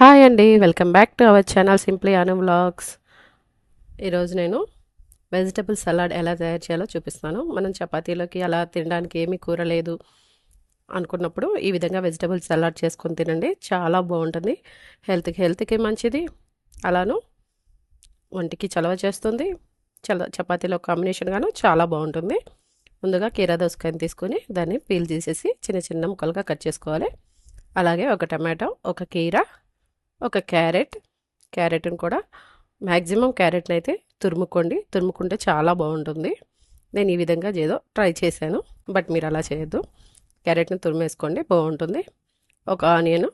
Hi అండి welcome back to our channel simply Anu vlogs. ఈరోజు నేను వెజిటబుల్ సలాడ్ ఎలా తయారు చేయాలో చూపిస్తాను. మనం చపాతీలోకి అలా తినడానికి ఏమీ కూర లేదు అనుకున్నప్పుడు ఈ విధంగా వెజిటబుల్ సలాడ్ చేసుకొని తినండి. చాలా బాగుంటుంది. హెల్త్కి హెల్త్కి మంచిది. అలాను ఒంటికి చలవ చేస్తుంది. చల చపాతీలో కాంబినేషన్ గాను చాలా బాగుంటుంది. ముందుగా కీరా దోసకాయని తీసుకొని దాన్ని పీల్ తీసేసి చిన్న చిన్న ముక్కలుగా కట్ చేసుకోవాలి. అలాగే ఒక టమాటో ఒక కీరా ఒక క్యారెట్ క్యారెట్ని కూడా మ్యాక్సిమం క్యారెట్ని అయితే తురుముకోండి. తురుముకుంటే చాలా బాగుంటుంది. నేను ఈ విధంగా ఏదో ట్రై చేశాను బట్ మీరు అలా చేయొద్దు. క్యారెట్ని తురిమేసుకోండి బాగుంటుంది. ఒక ఆనియన్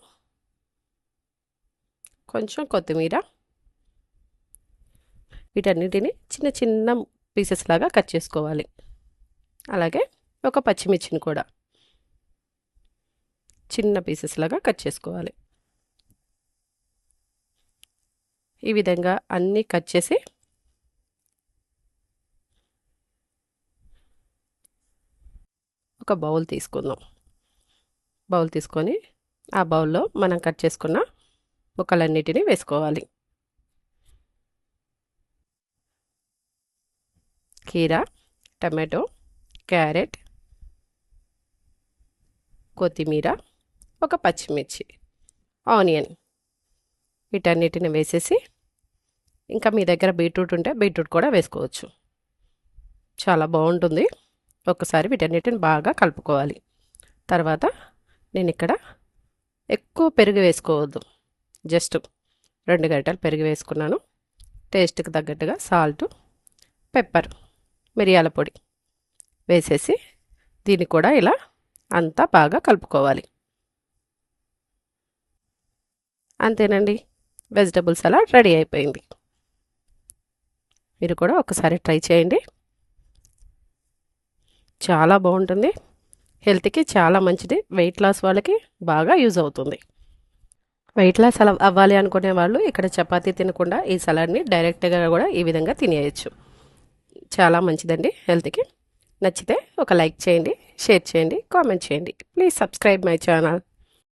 కొంచెం కొత్తిమీర వీటన్నిటిని చిన్న చిన్న పీసెస్ లాగా కట్ చేసుకోవాలి. అలాగే ఒక పచ్చిమిర్చిని కూడా చిన్న పీసెస్ లాగా కట్ చేసుకోవాలి. ఈ విధంగా అన్నీ కట్ చేసి ఒక బౌల్ తీసుకుందాం. బౌల్ తీసుకొని ఆ బౌల్లో మనం కట్ చేసుకున్న ముక్కలన్నిటినీ వేసుకోవాలి. కీరా టమాటో క్యారెట్ కొత్తిమీర ఒక పచ్చిమిర్చి ఆనియన్ వీటన్నిటిని వేసేసి ఇంకా మీ దగ్గర బీట్రూట్ ఉంటే బీట్రూట్ కూడా వేసుకోవచ్చు. చాలా బాగుంటుంది. ఒకసారి వీటన్నిటిని బాగా కలుపుకోవాలి. తర్వాత నేను ఇక్కడ ఎక్కువ పెరుగు వేసుకోవద్దు. జస్ట్ రెండు గంటలు పెరుగు వేసుకున్నాను. టేస్ట్కి తగ్గట్టుగా సాల్ట్ పెప్పర్ మిరియాల పొడి వేసేసి దీన్ని కూడా ఇలా అంతా బాగా కలుపుకోవాలి. అంతేనండి. వెజిటబుల్ సలాడ్ రెడీ అయిపోయింది. మీరు కూడా ఒకసారి ట్రై చేయండి. చాలా బాగుంటుంది. హెల్త్కి చాలా మంచిది. వెయిట్ లాస్ వాళ్ళకి బాగా యూజ్ అవుతుంది. వెయిట్ లాస్ అలా అవ్వాలి అనుకునే వాళ్ళు ఇక్కడ చపాతీ తినకుండా ఈ సలాడ్ని డైరెక్ట్గా కూడా ఈ విధంగా తినేయచ్చు. చాలా మంచిదండి హెల్త్కి. నచ్చితే ఒక లైక్ చేయండి షేర్ చేయండి కామెంట్ చేయండి. Please subscribe my channel.